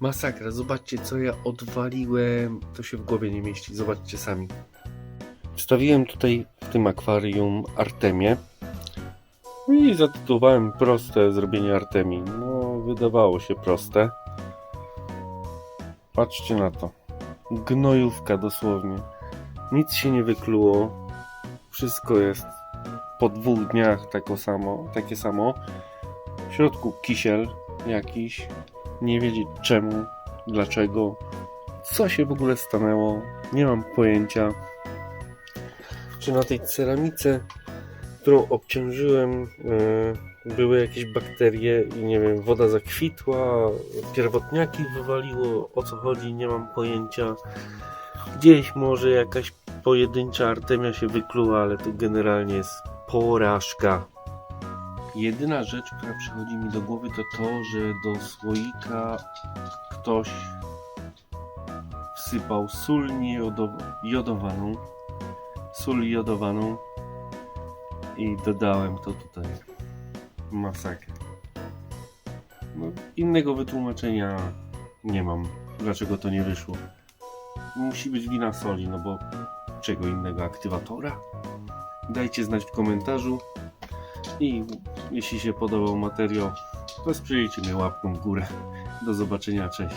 Masakra, zobaczcie co ja odwaliłem. To się w głowie nie mieści, zobaczcie sami. Wstawiłem tutaj w tym akwarium Artemię. I zatytułowałem proste zrobienie Artemii. No, wydawało się proste. Patrzcie na to. Gnojówka dosłownie. Nic się nie wykluło. Wszystko jest po dwóch dniach tako samo, takie samo. W środku kisiel jakiś. Nie wiedzieć czemu, dlaczego, co się w ogóle stanęło. Nie mam pojęcia. Czy na tej ceramice, którą obciążyłem, e, były jakieś bakterie i nie wiem, woda zakwitła, pierwotniaki wywaliło, o co chodzi, nie mam pojęcia. Gdzieś może jakaś pojedyncza artemia się wykluła, ale to generalnie jest porażka. Jedyna rzecz, która przychodzi mi do głowy, to to, że do słoika ktoś wsypał sól niejodowaną, sól jodowaną i dodałem to tutaj. Masakra. No, innego wytłumaczenia nie mam, dlaczego to nie wyszło. Musi być wina soli, no bo czego innego aktywatora? Dajcie znać w komentarzu i jeśli się podobał materiał, to sprzyjcie mnie łapką w górę. Do zobaczenia, cześć.